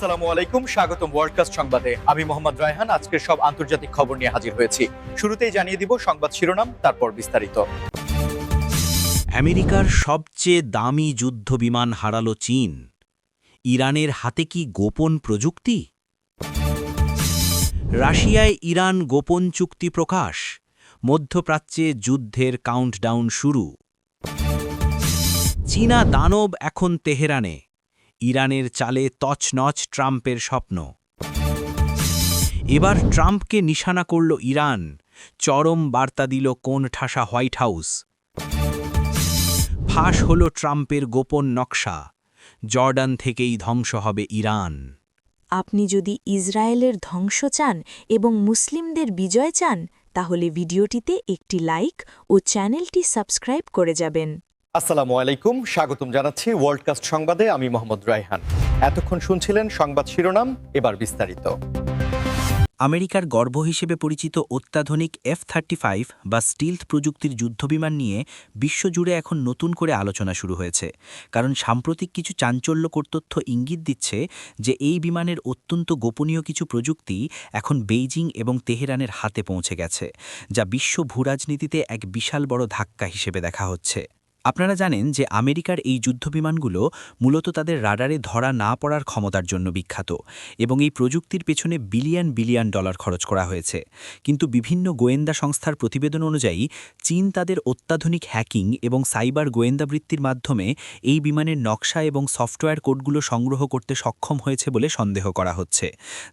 আসসালামু আলাইকুম, স্বাগতম ওয়ার্ল্ডকাস্ট সংবাদে। আমি মোহাম্মদ রায়হান আজকের সব আন্তর্জাতিক খবর নিয়ে হাজির হয়েছি। শুরুতেই জানিয়ে দিব সংবাদ শিরোনাম, তারপর বিস্তারিত। আমেরিকার সবচেয়ে দামি যুদ্ধবিমান হারালো চীন। ইরানের হাতে কি গোপন প্রযুক্তি? রাশিয়ায় ইরান গোপন চুক্তি প্রকাশ। মধ্যপ্রাচ্যে যুদ্ধের কাউন্টডাউন শুরু। চীনা দানব এখন তেহরানে। ইরানের চালে তছনছ ট্রাম্পের স্বপ্ন। এবার ট্রাম্পকে নিশানা করল ইরান। চরম বার্তা দিল কোন ঠাসা হোয়াইট হাউস। ফাঁস হল ট্রাম্পের গোপন নকশা। জর্ডান থেকেই ধ্বংস হবে ইরান। আপনি যদি ইসরায়েলের ধ্বংস চান এবং মুসলিমদের বিজয় চান, তাহলে ভিডিওটিতে একটি লাইক ও চ্যানেলটি সাবস্ক্রাইব করে যাবেন। আসসালামু আলাইকুম, স্বাগতম জানাচ্ছি ওয়ার্ল্ডকাস্ট সংবাদে, আমি মোহাম্মদ রায়হান। এতক্ষণ শুনছিলেন সংবাদ শিরোনাম, এবার বিস্তারিত। আমেরিকার গর্ব হিসেবে পরিচিত অত্যাধুনিক এফ থার্টি ফাইভ বা স্টিলথ প্রযুক্তির যুদ্ধবিমান নিয়ে বিশ্বজুড়ে এখন নতুন করে আলোচনা শুরু হয়েছে। কারণ সাম্প্রতিক কিছু চাঞ্চল্যকর তথ্য ইঙ্গিত দিচ্ছে যে এই বিমানের অত্যন্ত গোপনীয় কিছু প্রযুক্তি এখন বেইজিং এবং তেহরানের হাতে পৌঁছে গেছে, যা বিশ্ব ভূরাজনীতিতে এক বিশাল বড় ধাক্কা হিসেবে দেখা হচ্ছে। আপনারা জানেন যে আমেরিকার এই যুদ্ধবিমানগুলো মূলত তাদের রাডারে ধরা না পড়ার ক্ষমতার জন্য বিখ্যাত এবং এই প্রযুক্তির পেছনে বিলিয়ন বিলিয়ন ডলার খরচ করা হয়েছে। কিন্তু বিভিন্ন গোয়েন্দা সংস্থার প্রতিবেদন অনুযায়ী, চীন তাদের অত্যাধুনিক হ্যাকিং এবং সাইবার গোয়েন্দাবৃত্তির মাধ্যমে এই বিমানের নকশা এবং সফটওয়্যার কোডগুলো সংগ্রহ করতে সক্ষম হয়েছে বলে সন্দেহ করা হচ্ছে,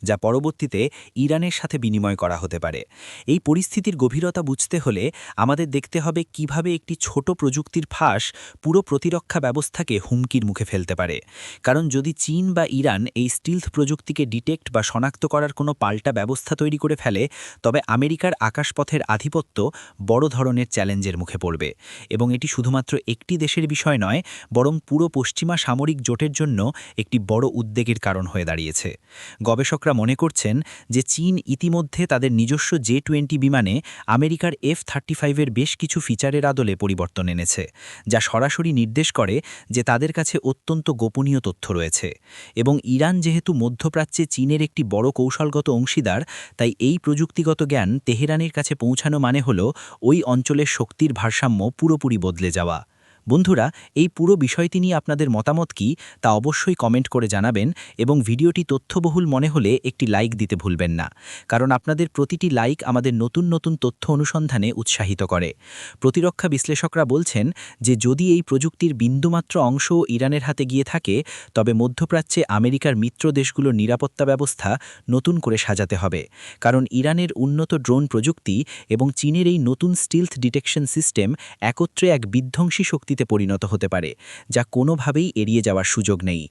যা পরবর্তীতে ইরানের সাথে বিনিময় করা হতে পারে। এই পরিস্থিতির গভীরতা বুঝতে হলে আমাদের দেখতে হবে কীভাবে একটি ছোট প্রযুক্তির ফাঁস পুরো প্রতিরক্ষা ব্যবস্থাকে হুমকির মুখে ফেলতে পারে। কারণ যদি চীন বা ইরান এই স্টিলথ প্রযুক্তিকে ডিটেক্ট বা শনাক্ত করার কোনো পাল্টা ব্যবস্থা তৈরি করে ফেলে, তবে আমেরিকার আকাশপথের আধিপত্য বড় ধরনের চ্যালেঞ্জের মুখে পড়বে। এবং এটি শুধুমাত্র একটি দেশের বিষয় নয়, বরং পুরো পশ্চিমা সামরিক জোটের জন্য একটি বড় উদ্বেগের কারণ হয়ে দাঁড়িয়েছে। গবেষকরা মনে করছেন যে চীন ইতিমধ্যে তাদের নিজস্ব জে টোয়েন্টি বিমানে আমেরিকার এফ থার্টি ফাইভের বেশ কিছু ফিচারের আদলে পরিবর্তন এনেছে। যা সরাসরি নির্দেশ করে যে তাদের কাছে অত্যন্ত গোপনীয় তথ্য রয়েছে। এবং ইরান যেহেতু মধ্যপ্রাচ্যে চীনের একটি বড় কৌশলগত অংশীদার, তাই এই প্রযুক্তিগত জ্ঞান তেহরানের কাছে পৌঁছানো মানে হল ওই অঞ্চলের শক্তির ভারসাম্য পুরোপুরি বদলে যাওয়া। বন্ধুরা, এই পুরো বিষয়টি নিয়ে আপনাদের মতামত কি তা অবশ্যই কমেন্ট করে জানাবেন এবং ভিডিওটি তথ্যবহুল মনে হলে একটি লাইক দিতে ভুলবেন না। কারণ আপনাদের প্রতিটি লাইক আমাদের নতুন নতুন তথ্য অনুসন্ধানে উৎসাহিত করে। প্রতিরক্ষা বিশ্লেষকরা বলছেন যে, যদি এই প্রযুক্তির বিন্দুমাত্র অংশ ইরানের হাতে গিয়ে থাকে, তবে মধ্যপ্রাচ্যে আমেরিকার মিত্র দেশগুলোর নিরাপত্তা ব্যবস্থা নতুন করে সাজাতে হবে। কারণ ইরানের উন্নত ড্রোন প্রযুক্তি এবং চীনের এই নতুন স্টিলথ ডিটেকশন সিস্টেম একত্রে এক বিধ্বংসী শক্তিতে পরিণত হতে পারে, যা কোনোভাবেই এড়িয়ে যাওয়ার সুযোগ নেই।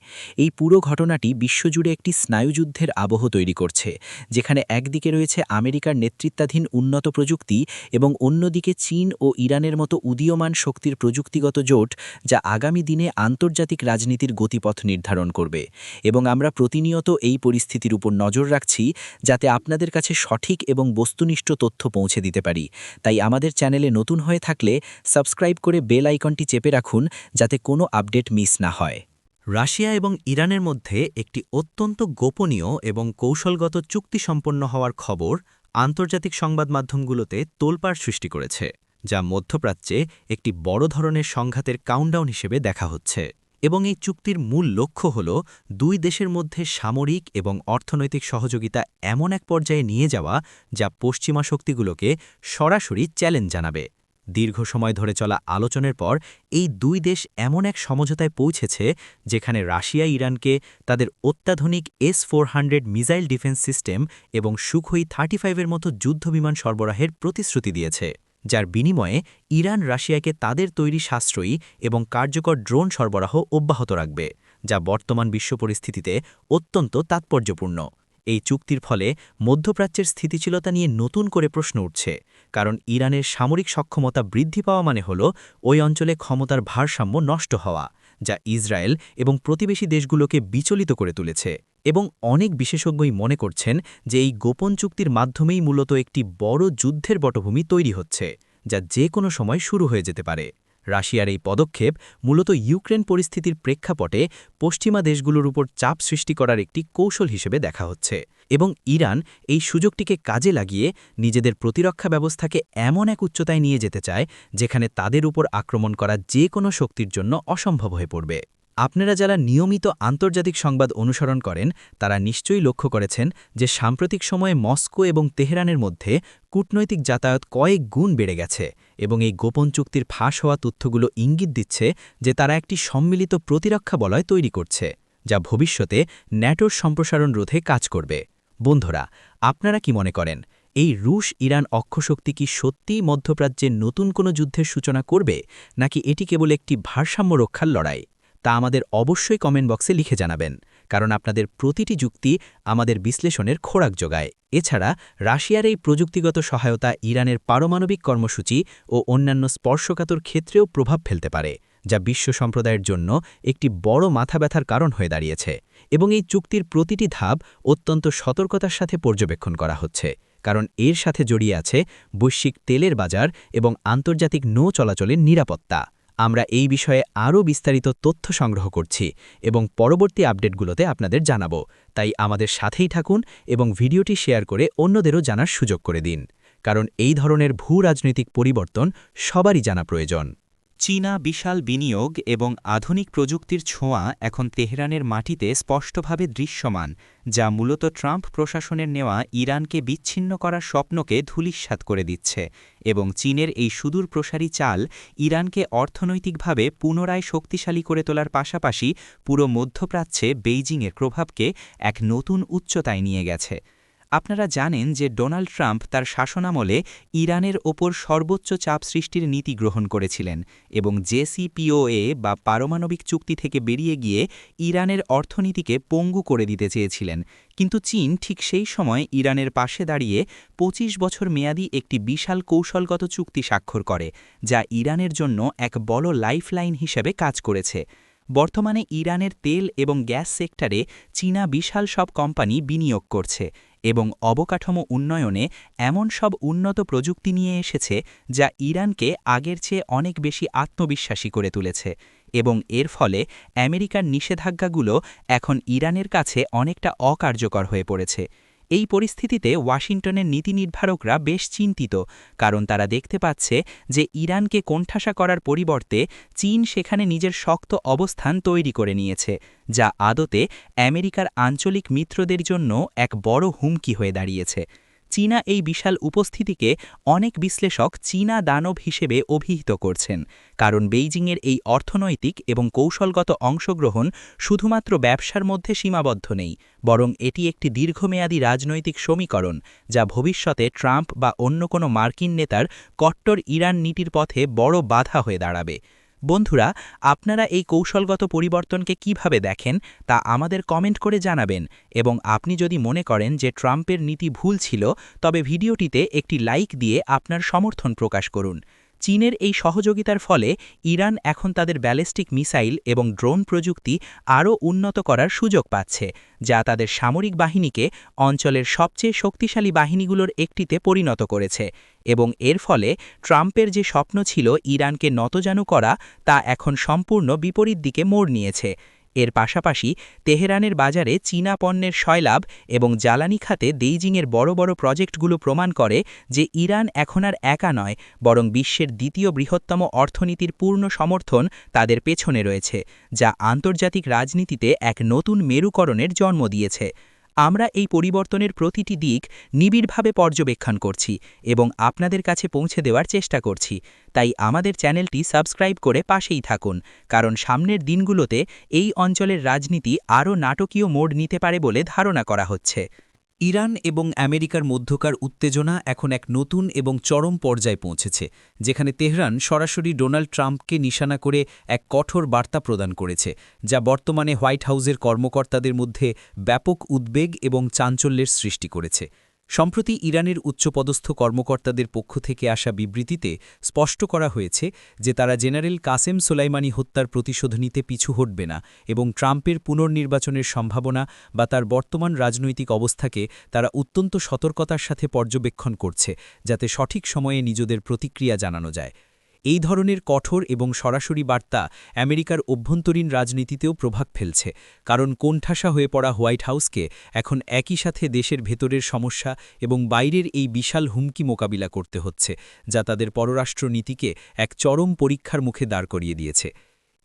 এই পুরো ঘটনাটি বিশ্বজুড়ে একটি স্নায়ুযুদ্ধের আবহ তৈরি করছে, যেখানে একদিকে রয়েছে আমেরিকার নেতৃত্বাধীন উন্নত প্রযুক্তি এবং অন্যদিকে চীন ও ইরানের মতো উদীয়মান শক্তির প্রযুক্তিগত জোট যা আগামী দিনে আন্তর্জাতিক রাজনীতির গতিপথ নির্ধারণ করবে। এবং আমরা প্রতিনিয়ত এই পরিস্থিতির উপর নজর রাখছি, যাতে আপনাদের কাছে সঠিক এবং বস্তুনিষ্ঠ তথ্য পৌঁছে দিতে পারি। তাই আমাদের চ্যানেলে নতুন হয়ে থাকলে সাবস্ক্রাইব করে বেল আইকনটি চেপে রাখুন যাতে কোনো আপডেট মিস না হয়। রাশিয়া এবং ইরানের মধ্যে একটি অত্যন্ত গোপনীয় এবং কৌশলগত চুক্তি সম্পন্ন হওয়ার খবর আন্তর্জাতিক সংবাদ মাধ্যমগুলোতে তোলপাড় সৃষ্টি করেছে, যা মধ্যপ্রাচ্যে একটি বড় ধরনের সংঘাতের কাউন্টডাউন হিসেবে দেখা হচ্ছে। এবং এই চুক্তির মূল লক্ষ্য হল দুই দেশের মধ্যে সামরিক এবং অর্থনৈতিক সহযোগিতা এমন এক পর্যায়ে নিয়ে যাওয়া, যা পশ্চিমা শক্তিগুলোকে সরাসরি চ্যালেঞ্জ জানাবে। দীর্ঘ সময় ধরে চলা আলোচনার পর এই দুই দেশ এমন এক সমঝোতায় পৌঁছেছে যেখানে রাশিয়া, ইরানকে তাদের অত্যাধুনিক S four missile defence system এবং সুখই থার্টি ফাইভের মতো যুদ্ধবিমান সরবরাহের প্রতিশ্রুতি দিয়েছে, যার বিনিময়ে ইরান রাশিয়াকে তাদের তৈরি সাশ্রয়ী এবং কার্যকর ড্রোন সরবরাহ অব্যাহত রাখবে, যা বর্তমান বিশ্ব পরিস্থিতিতে অত্যন্ত তাৎপর্যপূর্ণ। এই চুক্তির ফলে মধ্যপ্রাচ্যের স্থিতিশীলতা নিয়ে নতুন করে প্রশ্ন উঠছে, কারণ ইরানের সামরিক সক্ষমতা বৃদ্ধি পাওয়া মানে হল ওই অঞ্চলে ক্ষমতার ভারসাম্য নষ্ট হওয়া, যা ইসরায়েল এবং প্রতিবেশী দেশগুলোকে বিচলিত করে তুলেছে। এবং অনেক বিশেষজ্ঞই মনে করছেন যে এই গোপন চুক্তির মাধ্যমেই মূলত একটি বড় যুদ্ধের পটভূমি তৈরি হচ্ছে, যা যে কোনো সময় শুরু হয়ে যেতে পারে। রাশিয়ার এই পদক্ষেপ মূলত ইউক্রেন পরিস্থিতির প্রেক্ষাপটে পশ্চিমা দেশগুলোর উপর চাপ সৃষ্টি করার একটি কৌশল হিসেবে দেখা হচ্ছে এবং ইরান এই সুযোগটিকে কাজে লাগিয়ে নিজেদের প্রতিরক্ষা ব্যবস্থাকে এমন এক উচ্চতায় নিয়ে যেতে চায় যেখানে তাদের উপর আক্রমণ করা যে কোনো শক্তির জন্য অসম্ভব হয়ে পড়বে। আপনারা যারা নিয়মিত আন্তর্জাতিক সংবাদ অনুসরণ করেন, তারা নিশ্চয়ই লক্ষ্য করেছেন যে সাম্প্রতিক সময়ে মস্কো এবং তেহরানের মধ্যে কূটনৈতিক যাতায়াত কয়েক গুণ বেড়ে গেছে। এবং এই গোপন চুক্তির ফাঁস হওয়া তথ্যগুলো ইঙ্গিত দিচ্ছে যে তারা একটি সম্মিলিত প্রতিরক্ষা বলয় তৈরি করছে, যা ভবিষ্যতে ন্যাটোর সম্প্রসারণ রোধে কাজ করবে। বন্ধুরা, আপনারা কি মনে করেন, এই রুশ ইরান অক্ষশক্তি কি সত্যিই মধ্যপ্রাচ্যে নতুন কোনো যুদ্ধের সূচনা করবে, নাকি এটি কেবল একটি ভারসাম্য রক্ষার লড়াই? তা আমাদের অবশ্যই কমেন্ট বক্সে লিখে জানাবেন। কারণ আপনাদের প্রতিটি যুক্তি আমাদের বিশ্লেষণের খোরাক যোগায়। এছাড়া, রাশিয়ার এই প্রযুক্তিগত সহায়তা ইরানের পারমাণবিক কর্মসূচি ও অন্যান্য স্পর্শকাতর ক্ষেত্রেও প্রভাব ফেলতে পারে, যা বিশ্ব সম্প্রদায়ের জন্য একটি বড় মাথা ব্যথার কারণ হয়ে দাঁড়িয়েছে এবং এই চুক্তির প্রতিটি ধাপ অত্যন্ত সতর্কতার সাথে পর্যবেক্ষণ করা হচ্ছে। কারণ এর সাথে জড়িয়ে আছে বৈশ্বিক তেলের বাজার এবং আন্তর্জাতিক নৌ চলাচলের নিরাপত্তা। আমরা এই বিষয়ে আরও বিস্তারিত তথ্য সংগ্রহ করছি এবং পরবর্তী আপডেটগুলোতে আপনাদের জানাব। তাই আমাদের সাথেই থাকুন এবং ভিডিওটি শেয়ার করে অন্যদেরও জানার সুযোগ করে দিন। কারণ এই ধরনের ভূ রাজনৈতিক পরিবর্তন সবারই জানা প্রয়োজন। চীনা বিশাল বিনিয়োগ এবং আধুনিক প্রযুক্তির ছোঁয়া এখন তেহরানের মাটিতে স্পষ্টভাবে দৃশ্যমান, যা মূলত ট্রাম্প প্রশাসনের নেওয়া ইরানকে বিচ্ছিন্ন করার স্বপ্নকে ধূলিস্বাত করে দিচ্ছে এবং চীনের এই সুদূর প্রসারী চাল ইরানকে অর্থনৈতিকভাবে পুনরায় শক্তিশালী করে তোলার পাশাপাশি পুরো মধ্যপ্রাচ্যে বেইজিংয়ের প্রভাবকে এক নতুন উচ্চতায় নিয়ে গেছে। আপনারা জানেন যে ডোনাল্ড ট্রাম্প তার শাসনামলে ইরানের ওপর সর্বোচ্চ চাপ সৃষ্টির নীতি গ্রহণ করেছিলেন এবং জেসিপিওএ বা পারমাণবিক চুক্তি থেকে বেরিয়ে গিয়ে ইরানের অর্থনীতিকে পঙ্গু করে দিতে চেয়েছিলেন। কিন্তু চীন ঠিক সেই সময় ইরানের পাশে দাঁড়িয়ে ২৫ বছর মেয়াদী একটি বিশাল কৌশলগত চুক্তি স্বাক্ষর করে, যা ইরানের জন্য এক বড় লাইফলাইন হিসেবে কাজ করেছে। বর্তমানে ইরানের তেল এবং গ্যাস সেক্টরে চীনা বিশাল সব কোম্পানি বিনিয়োগ করছে। এবং অবকাঠামো উন্নয়নে এমন সব উন্নত প্রযুক্তি নিয়ে এসেছে যা ইরানকে আগের চেয়ে অনেক বেশি আত্মবিশ্বাসী করে তুলেছে এবং এর ফলে আমেরিকার নিষেধাজ্ঞাগুলো এখন ইরানের কাছে অনেকটা অকার্যকর হয়ে পড়েছে। এই পরিস্থিতিতে ওয়াশিংটনের নীতি নির্ধারকরা বেশ চিন্তিত, কারণ তারা দেখতে পাচ্ছে যে ইরানকে কোণঠাসা করার পরিবর্তে চীন সেখানে নিজের শক্ত অবস্থান তৈরি করে নিয়েছে, যা আদতে আমেরিকার আঞ্চলিক মিত্রদের জন্য এক বড় হুমকি হয়ে দাঁড়িয়েছে। চীনা এই বিশাল উপস্থিতিকে অনেক বিশ্লেষক চীনা দানব হিসেবে অভিহিত করছেন, কারণ বেইজিংয়ের এই অর্থনৈতিক এবং কৌশলগত অংশগ্রহণ শুধুমাত্র ব্যবসার মধ্যে সীমাবদ্ধ নেই, বরং এটি একটি দীর্ঘমেয়াদী রাজনৈতিক সমীকরণ, যা ভবিষ্যতে ট্রাম্প বা অন্য কোনো মার্কিন নেতার কট্টর ইরান নীতির পথে বড় বাধা হয়ে দাঁড়াবে। বন্ধুরা, আপনারা এই কৌশলগত পরিবর্তনকে কীভাবে দেখেন তা আমাদের কমেন্ট করে জানাবেন এবং আপনি যদি মনে করেন যে ট্রাম্পের নীতি ভুল ছিল, তবে ভিডিওটিতে একটি লাইক দিয়ে আপনার সমর্থন প্রকাশ করুন। চীনের এই সহযোগিতার ফলে ইরান এখন তাদের ব্যালিস্টিক মিসাইল এবং ড্রোন প্রযুক্তি আরও উন্নত করার সুযোগ পাচ্ছে, যা তাদের সামরিক বাহিনীকে অঞ্চলের সবচেয়ে শক্তিশালী বাহিনীগুলোর একটিতে পরিণত করেছে এবং এর ফলে ট্রাম্পের যে স্বপ্ন ছিল ইরানকে নতজানু করা, তা এখন সম্পূর্ণ বিপরীত দিকে মোড় নিয়েছে। এর পাশাপাশি তেহরানের বাজারে চীনা পণ্যের সয়লাভ এবং জ্বালানি খাতে বেইজিংয়ের বড় বড় প্রজেক্টগুলো প্রমাণ করে যে ইরান এখন আর একা নয়, বরং বিশ্বের দ্বিতীয় বৃহত্তম অর্থনীতির পূর্ণ সমর্থন তাদের পেছনে রয়েছে, যা আন্তর্জাতিক রাজনীতিতে এক নতুন মেরুকরণের জন্ম দিয়েছে। আমরা এই পরিবর্তনের প্রতিটি দিক নিবিড়ভাবে পর্যবেক্ষণ করছি এবং আপনাদের কাছে পৌঁছে দেওয়ার চেষ্টা করছি। তাই আমাদের চ্যানেলটি সাবস্ক্রাইব করে পাশেই থাকুন, কারণ সামনের দিনগুলোতে এই অঞ্চলের রাজনীতি আরও নাটকীয় মোড় নিতে পারে বলে ধারণা করা হচ্ছে। ইরান এবং আমেরিকার মধ্যকার উত্তেজনা এখন এক নতুন এবং চরম পর্যায়ে পৌঁছেছে, যেখানে তেহরান সরাসরি ডোনাল্ড ট্রাম্পকে নিশানা করে এক কঠোর বার্তা প্রদান করেছে, যা বর্তমানে হোয়াইট হাউজের কর্মকর্তাদের মধ্যে ব্যাপক উদ্বেগ এবং চাঞ্চল্যের সৃষ্টি করেছে। সম্প্রতি ইরানের উচ্চপদস্থ কর্মকর্তাদের পক্ষ থেকে আসা বিবৃতিতে স্পষ্ট করা হয়েছে যে তারা জেনারেল কাসেম সোলাইমানি হত্যার প্রতিশোধ নিতে পিছু হটবে না এবং ট্রাম্পের পুনর্নির্বাচনের সম্ভাবনা বা তার বর্তমান রাজনৈতিক অবস্থাকে তারা অত্যন্ত সতর্কতার সাথে পর্যবেক্ষণ করছে, যাতে সঠিক সময়ে নিজেদের প্রতিক্রিয়া জানানো যায়। এই ধরনের কঠোর এবং সরাসরি বার্তা আমেরিকার অভ্যন্তরীণ রাজনীতিতেও প্রভাব ফেলছে, কারণ কোণঠাসা হয়ে পড়া হোয়াইট হাউসকে এখন একই সাথে দেশের ভেতরের সমস্যা এবং বাইরের এই বিশাল হুমকি মোকাবিলা করতে হচ্ছে, যা তাদের পররাষ্ট্রনীতিকে এক চরম পরীক্ষার মুখে দাঁড় করিয়ে দিয়েছে।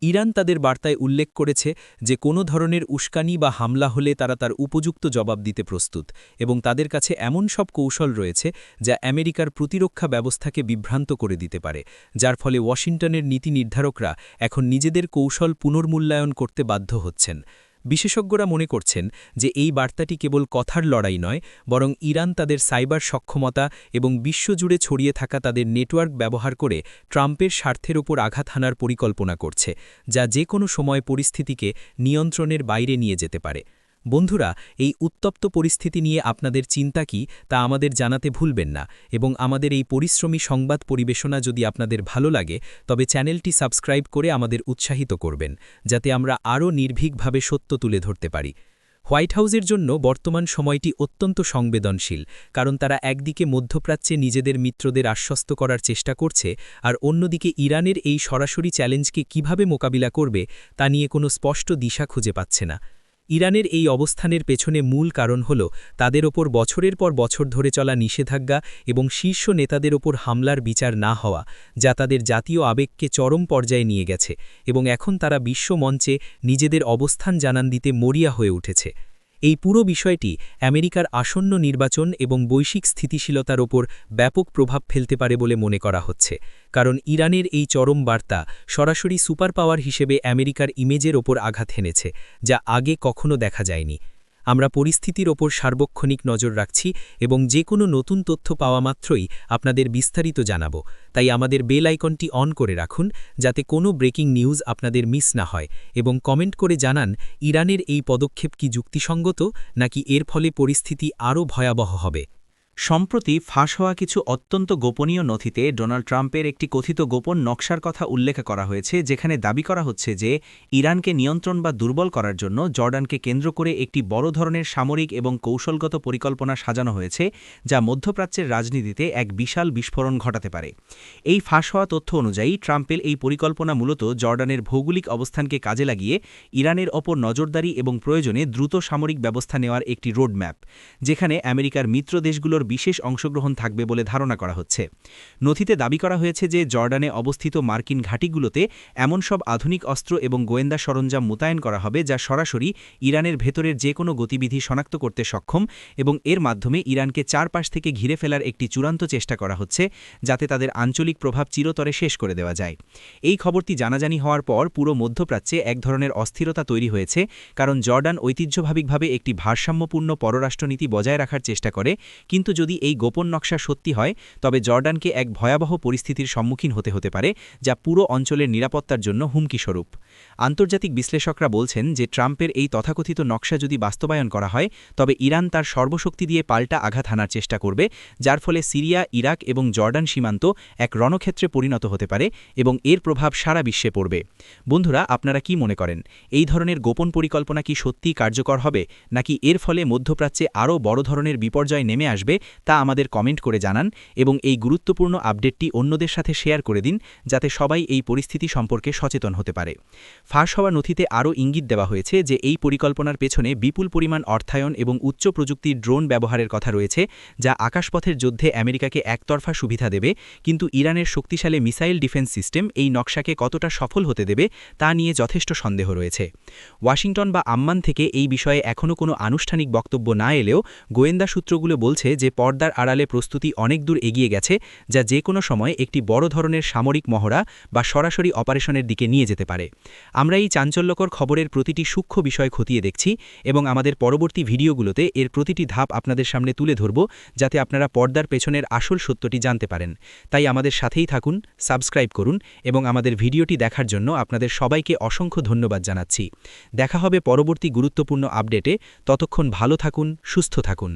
ইরান তাদের বার্তায় উল্লেখ করেছে যে কোনো ধরনের উস্কানি বা হামলা হলে তারা তার উপযুক্ত জবাব দিতে প্রস্তুত এবং তাদের কাছে এমন সব কৌশল রয়েছে যা আমেরিকার প্রতিরক্ষা ব্যবস্থাকে বিভ্রান্ত করে দিতে পারে, যার ফলে ওয়াশিংটনের নীতি নির্ধারকরা এখন নিজেদের কৌশল পুনর্মূল্যায়ন করতে বাধ্য হচ্ছেন। বিশেষজ্ঞরা মনে করছেন যে এই বার্তাটি কেবল কথার লড়াই নয়, বরং ইরান তাদের সাইবার সক্ষমতা এবং বিশ্বজুড়ে ছড়িয়ে থাকা তাদের নেটওয়ার্ক ব্যবহার করে ট্রাম্পের স্বার্থের ওপর আঘাত হানার পরিকল্পনা করছে, যা যে কোনো সময় পরিস্থিতিকে নিয়ন্ত্রণের বাইরে নিয়ে যেতে পারে। বন্ধুরা, এই উত্তপ্ত পরিস্থিতি নিয়ে আপনাদের চিন্তা কি তা আমাদের জানাতে ভুলবেন না এবং আমাদের এই পরিশ্রমী সংবাদ পরিবেশনা যদি আপনাদের ভালো লাগে, তবে চ্যানেলটি সাবস্ক্রাইব করে আমাদের উৎসাহিত করবেন, যাতে আমরা আরও নির্ভীকভাবে সত্য তুলে ধরতে পারি। হোয়াইট হাউসের জন্য বর্তমান সময়টি অত্যন্ত সংবেদনশীল, কারণ তারা একদিকে মধ্যপ্রাচ্যে নিজেদের মিত্রদের আশ্বস্ত করার চেষ্টা করছে, আর অন্যদিকে ইরানের এই সরাসরি চ্যালেঞ্জকে কীভাবে মোকাবিলা করবে তা নিয়ে কোনো স্পষ্ট দিশা খুঁজে পাচ্ছে না। ইরানের এই অবস্থানের পেছনে মূল কারণ হল তাদের ওপর বছরের পর বছর ধরে চলা নিষেধাজ্ঞা এবং শীর্ষ নেতাদের ওপর হামলার বিচার না হওয়া, যা তাদের জাতীয় আবেগকে চরম পর্যায়ে নিয়ে গেছে এবং এখন তারা বিশ্ব মঞ্চে নিজেদের অবস্থান জানান দিতে মরিয়া হয়ে উঠেছে। এই পুরো বিষয়টি আমেরিকার আসন্ন নির্বাচন এবং বৈশ্বিক স্থিতিশীলতার ওপর ব্যাপক প্রভাব ফেলতে পারে বলে মনে করা হচ্ছে। কারণ ইরানের এই চরম বার্তা সরাসরি সুপার পাওয়ার হিসেবে আমেরিকার ইমেজের ওপর আঘাত হেনেছে, যা আগে কখনো দেখা যায়নি। আমরা পরিস্থিতির ওপর সার্বক্ষণিক নজর রাখছি এবং যে কোনো নতুন তথ্য পাওয়া মাত্রই আপনাদের বিস্তারিত জানাব। তাই আমাদের বেল আইকনটি অন করে রাখুন যাতে কোনো ব্রেকিং নিউজ আপনাদের মিস না হয় এবং কমেন্ট করে জানান, ইরানের এই পদক্ষেপ কি যুক্তিসঙ্গত নাকি এর ফলে পরিস্থিতি আরও ভয়াবহ হবে। সম্প্রতি ফাঁস হওয়া কিছু অত্যন্ত গোপনীয় নথিতে ডোনাল্ড ট্রাম্পের একটি কথিত গোপন নকশার কথা উল্লেখ করা হয়েছে, যেখানে দাবি করা হচ্ছে যে ইরানকে নিয়ন্ত্রণ বা দুর্বল করার জন্য জর্ডানকে কেন্দ্র করে একটি বড় ধরনের সামরিক এবং কৌশলগত পরিকল্পনা সাজানো হয়েছে, যা মধ্যপ্রাচ্যের রাজনীতিতে এক বিশাল বিস্ফোরণ ঘটাতে পারে। এই ফাঁস হওয়া তথ্য অনুযায়ী, ট্রাম্পের এই পরিকল্পনা মূলত জর্ডানের ভৌগোলিক অবস্থানকে কাজে লাগিয়ে ইরানের ওপর নজরদারি এবং প্রয়োজনে দ্রুত সামরিক ব্যবস্থা নেওয়ার একটি রোডম্যাপ, যেখানে আমেরিকার মিত্র দেশগুলোর বিশেষ অংশগ্রহণ থাকবে বলে ধারণা করা হচ্ছে। নথিতে দাবি করা হয়েছে যে জর্ডানে অবস্থিত মার্কিন ঘাঁটিগুলোতে এমন সব আধুনিক অস্ত্র এবং গোয়েন্দা সরঞ্জাম মোতায়েন করা হবে যা সরাসরি ইরানের ভেতরের যে কোনো গতিবিধি শনাক্ত করতে সক্ষম এবং এর মাধ্যমে ইরানকে চারপাশ থেকে ঘিরে ফেলার একটি চূড়ান্ত চেষ্টা করা হচ্ছে, যাতে তাদের আঞ্চলিক প্রভাব চিরতরে শেষ করে দেওয়া যায়। এই খবরটি জানাজানি হওয়ার পর পুরো মধ্যপ্রাচ্যে এক ধরনের অস্থিরতা তৈরি হয়েছে, কারণ জর্ডান ঐতিহ্যভাবিকভাবে একটি ভারসাম্যপূর্ণ পররাষ্ট্রনীতি বজায় রাখার চেষ্টা করে, কিন্তু যদি এই গোপন নকশা সত্যি হয়, তবে জর্ডানকে এক ভয়াবহ পরিস্থিতির সম্মুখীন হতে হতে পারে, যা পুরো অঞ্চলের নিরাপত্তার জন্য হুমকিস্বরূপ আন্তর্জাতিক বিশ্লেষকরা বলছেন যে ট্রাম্পের এই তথাকথিত নকশা যদি বাস্তবায়ন করা হয়, তবে ইরান তার সর্বশক্তি দিয়ে পাল্টা আঘাত হানার চেষ্টা করবে, যার ফলে সিরিয়া, ইরাক এবং জর্ডান সীমান্ত এক রণক্ষেত্রে পরিণত হতে পারে এবং এর প্রভাব সারা বিশ্বে পড়বে। বন্ধুরা, আপনারা কি মনে করেন? এই ধরনের গোপন পরিকল্পনা কি সত্যিই কার্যকর হবে, নাকি এর ফলে মধ্যপ্রাচ্যে আরও বড় ধরনের বিপর্যয় নেমে আসবে তা আমাদের কমেন্ট করে জানান এবং এই গুরুত্বপূর্ণ আপডেটটি অন্যদের সাথে শেয়ার করে দিন যাতে সবাই এই পরিস্থিতি সম্পর্কে সচেতন হতে পারে। ফাঁস হওয়া নথিতে আরও ইঙ্গিত দেওয়া হয়েছে যে এই পরিকল্পনার পেছনে বিপুল পরিমাণ অর্থায়ন এবং উচ্চ প্রযুক্তির ড্রোন ব্যবহারের কথা রয়েছে, যা আকাশপথের যুদ্ধে আমেরিকাকে একতরফা সুবিধা দেবে, কিন্তু ইরানের শক্তিশালী মিসাইল ডিফেন্স সিস্টেম এই নকশাকে কতটা সফল হতে দেবে তা নিয়ে যথেষ্ট সন্দেহ রয়েছে। ওয়াশিংটন বা আম্মান থেকে এই বিষয়ে এখনও কোনো আনুষ্ঠানিক বক্তব্য না এলেও গোয়েন্দা সূত্রগুলো বলছে যে পর্দার আড়ালে প্রস্তুতি অনেক দূর এগিয়ে গেছে, যা যে কোনো সময় একটি বড় ধরনের সামরিক মহড়া বা সরাসরি অপারেশনের দিকে নিয়ে যেতে পারে। আমরা এই চাঞ্চল্যকর খবরের প্রতিটি সূক্ষ্ম বিষয় খতিয়ে দেখছি এবং আমাদের পরবর্তী ভিডিওগুলোতে এর প্রতিটি ধাপ আপনাদের সামনে তুলে ধরব, যাতে আপনারা পর্দার পেছনের আসল সত্যটি জানতে পারেন। তাই আমাদের সাথেই থাকুন, সাবস্ক্রাইব করুন এবং আমাদের ভিডিওটি দেখার জন্য আপনাদের সবাইকে অসংখ্য ধন্যবাদ জানাচ্ছি। দেখা হবে পরবর্তী গুরুত্বপূর্ণ আপডেটে। ততক্ষণ ভালো থাকুন, সুস্থ থাকুন।